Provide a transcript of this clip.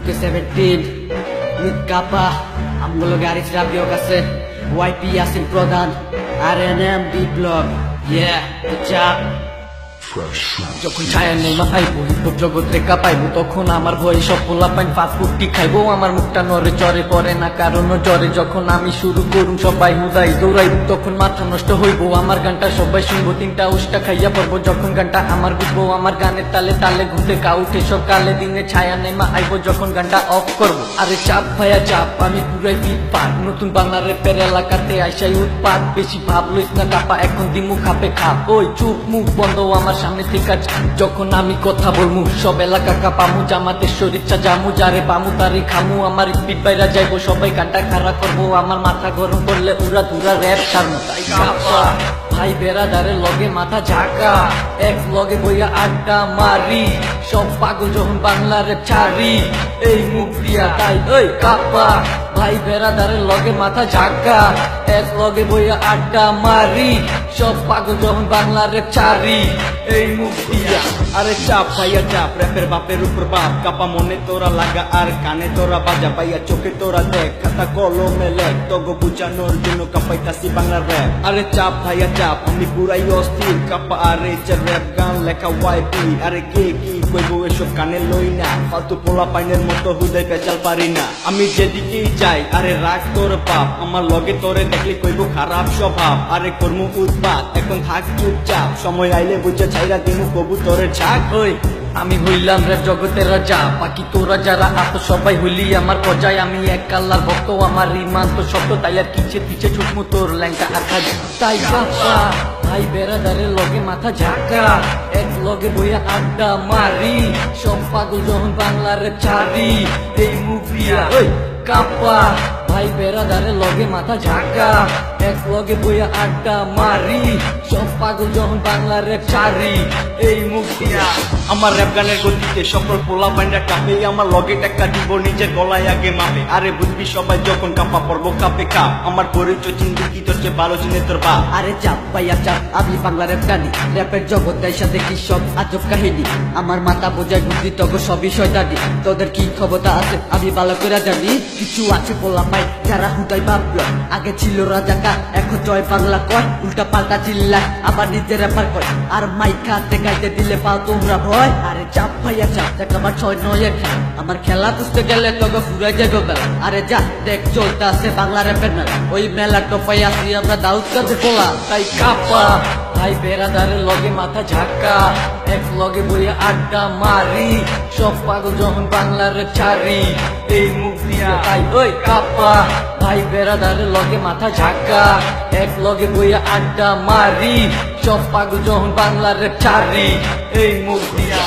টুকে seventeen with কাপা, আমগুলো গাড়ি রাবিও কাছে। ওয়াইপি আসিন প্রধান। আর এন এম বিপ্লব। ইয়ে চাপ ছায়া নেই মাথায় তখন আমার ভয়ে সব পোলা পাইন আমার মুখটা নরে চরে পরে না, কারণ জ্বরে যখন আমি শুরু করুম, সবাই হুদাই তখন মাথা নষ্ট হইবো। আমার গানটা সবাই শুনব। তিনটা খাইয়া আমার বুঝব আমার গানের তালে তালে ঘুরতে কা উঠে সকালে দিনে ছায়া নেই আইবো যখন গানটা অফ করব। আরে চাপ ভাইয়া, চাপ, আমি পুরাই ফিট পার নতুন বাংলা রেপের এলাকাতে আইসাই উৎপাদ বেশি ভাব লইস না কাপা এখন দিমু খাপে খাপ। ওই চুপ মুখ বন্ধ আমার সামনে ঠিক আছে। যখন আমি কথা বলমু, সব এলাকা কাপামু, জামাতে শরীরটা জামু যারে পামু, তারি খামু, আমার স্পিড বাইরা যাইবো, সবাই কাটা খারাপ করব, আমার মাথা গরম করলে উড়া দুরা র্যাপ ছাড়মু তাই ভাই বেড়াদারের লগে মাথা ঝাঁকা। এক লগে বইয়া আড্ডা মারি। সব পাগল যখন বাংলার ছাড়ি। এই মুখ দিয়া তাই ওই কাপা। ভাই বেড়াদারের লগে মাথা ঝাঁকা। এক লগে বইয়া আড্ডা মারি। সব পাগল যখন বাংলার ছাড়ি। এই মুখ দিয়া। আরে চাপ ভাইয়া চাপ। র্যাপের বাপের উপর বাপ। কাপা মনে তোরা লাগা আর কানে তোরা বাজা। পাইয়া চোখে তোরা দেখ। খাতা কলমে লেখ। তগো বুঝানোর জন্য কাপাইতাছি বাংলা র্যাপ আরে চাপ ভাইয়া চাপ। আমি পুরাই অস্থির কাপা আর এইচের র্যাপ গান লেখা ওয়াইপি আরে কে কি কইবো এসব কানে লই না ফালতু পোলা পাইনের মতো হুদয় পেঁচাল পারি না আমি যেদিকেই যাই আরে রাগ তোর পাপ আমার লগে তোরে দেখলে কইবো খারাপ স্বভাব আরে কর্ম উৎপাত এখন থাক চুপচাপ সময় আইলে বুঝে ছাইরা দিনু কবু তোরে ছাক ওই আমি হইলাম রে জগতের রাজা, বাকি তোরা যারা আত সবাই হইলি আমার প্রজায়। আমি এক কাল্লার ভক্ত, আমার রিমান তো শব্দ তাই আর কিছে পিছে ছুটমু তোর ল্যাংটা আখা তাই বাপা, ভাই বেড়াদারের লগে মাথা ঝাঁকা, এক লগে বইয়া আড্ডা মারি। সব পাগল যখন বাংলার ছাড়ি এই মুখ দিয়া কাপা। ভাই বেড়াদারের লগে মাথা ঝাঁকা। এক লগে বইয়া আড্ডা মারি। সব পাগল যখন বাংলার ছাড়ি এই মুখ দিয়া আমার র্যাপ গানের গতিতে সকল পোলা পাইন্ডা কাঁপে। আমার লগে টাকা দিব নিজের গলায় আগে মাপে। আরে বুঝবি সবাই যখন কাপা পর্ব কাপে কাপ। আমার পরিচয় চিন্তি কি তোর চেয়ে ভালো চিনে তোর বাপ? আরে চাপ পাইয়া চাপ। আমি বাংলা র্যাপ গানি র্যাপের জগৎ দেয় সাথে কি সব আজব কাহিনী? আমার মাথা বোঝায় বুদ্ধি তবে সবই শয়তানি। তোদের কি ক্ষমতা আছে? আমি ভালো করে জানি। কিছু আছে বলা পাই যারা হুদাই ভাবলো আগে ছিল রাজাকা এখন জয় বাংলা কয়, উল্টা পাল্টা চিল্লায়, আবার নিজের র্যাপার কয়। আর মাইক খাতে গাইতে দিলে পাও তোমরা ভয়। আরে চাপ পাইয়া চাপ, দেখ আমার ছয় নয়ের খেলা। আমার খেলা বুঝতে গেলে তোকে ফুরাই যাবে বেলা। আরে যা, দেখ চলতে আছে বাংলা র্যাপের মেলা। ওই মেলা টোপাই আসি আমরা দাউদ কাছে পোলা। তাই কাপা ভাই বেড়াদারের লগে মাথা ঝাঁকা এক লগে বইয়া আড্ডা মারি, সব পাগল যখন বাংলার ছাড়ি এই তাই ওই কাপা। ভাই বেড়াদারের লগে মাথা ঝাঁকা এক লগে বইয়া আড্ডা মারি। সব পাগল যখন বাংলার চারি। এই মুখ দিয়া